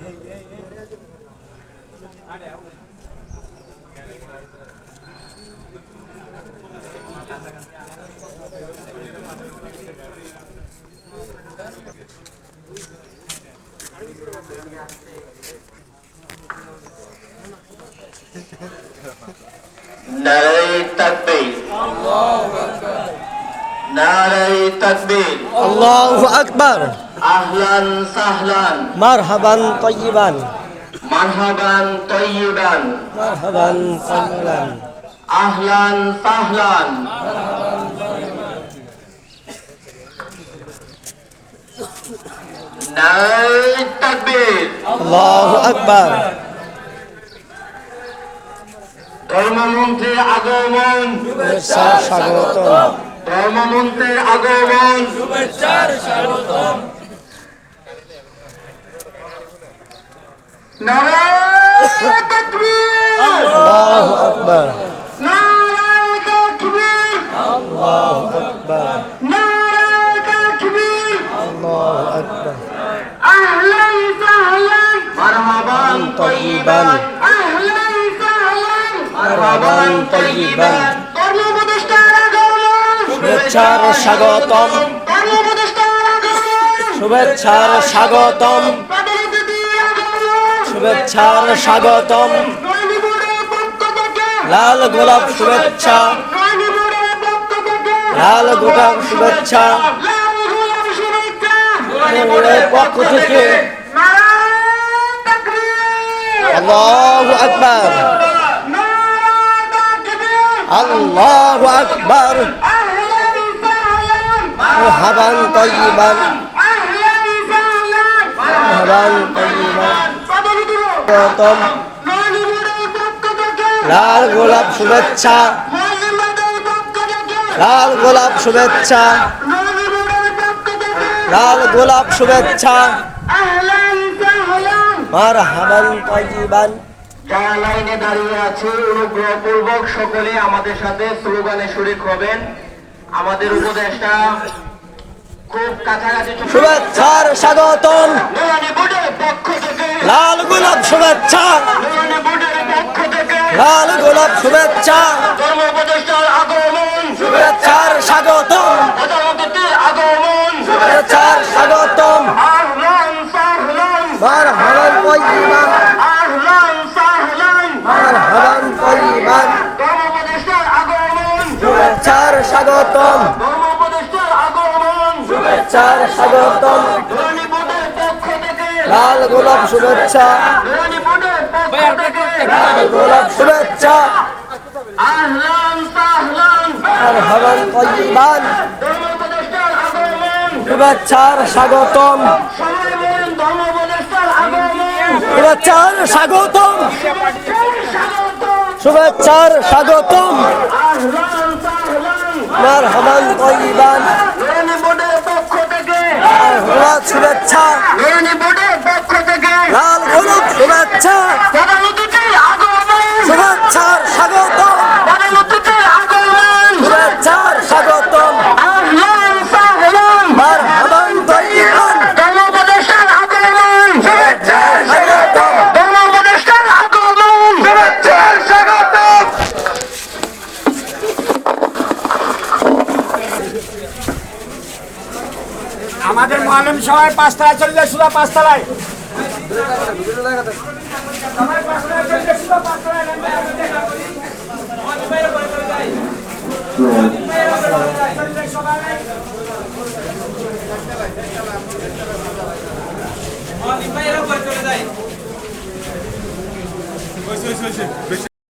Yeah, yeah, yeah. নারাই তাকবীর নারাই তাকবীর আল্লাহু আকবার আহলান সাহলান মারহাবান তয়্যিবান মারহাবান তয়্যিবান মারহাবান তয়্যিবান আহলান সাহলান। ধর্মমন্ত্রীর আগমন। স্বাগতম। ধর্মমন্ত্রীর আগমন। নারায় তাকবীর। আল্লাহু আকবার। তয়্যিবান। কর্মপ্রতিষ্ঠার আগমন শুভেচ্ছার স্বাগতম। শুভেচ্ছার স্বাগতম। শুভেচ্ছার স্বাগতম। লাল গোলাপ শুভেচ্ছা। লাল গোলাপ শুভেচ্ছা। পক্ষ থেকে মারহাবান তয়্যিবান প্রধান অতিথি স্বাগতম রণিপুরের পক্ষ থেকে লাল গোলাপ শুভেচ্ছা। লাল গোলাপ শুভেচ্ছা। লাল গোলাপ শুভেচ্ছা। আহলান সাহলান মারহাবান যারা লাইনে দাঁড়িয়ে আছে অনুগ্রহপূর্বক সকলে আমাদের সাথে স্লোগানে শরিক হবেন। আমাদের উপদেশটা খুব কাছাকাছি শুভেচ্ছার স্বাগতম। পক্ষ থেকে। লাল গোলাপ শুভেচ্ছা। লাল গোলাপ শুভেচ্ছা। ধর্ম উপদেষ্টার আগমন শুভেচ্ছার স্বাগতম প্রধান অতিথির আগমন শুভেচ্ছার স্বাগতম আহলান সাহলান মারহাবান তয়্যিবান আহলান সাহলান মারহাবান তয়্যিবান ধর্ম উপদেষ্টার আগমন শুভেচ্ছার স্বাগতম। শুভেচ্ছার স্বাগতম। লাল গোলাপ শুভেচ্ছা। লাল গোলাপ শুভেচ্ছা। শুভেচ্ছার স্বাগতম। শুভেচ্ছার স্বাগতম। শুভেচ্ছার স্বাগতম। মারহাবান তৈবান। নুরানি বোর্ডের পক্ষ থেকে শুভেচ্ছা। আমাদের মহালেম সবাই পাঁচতলায় চলে যায় শুধু পাঁচতলায়। বেশি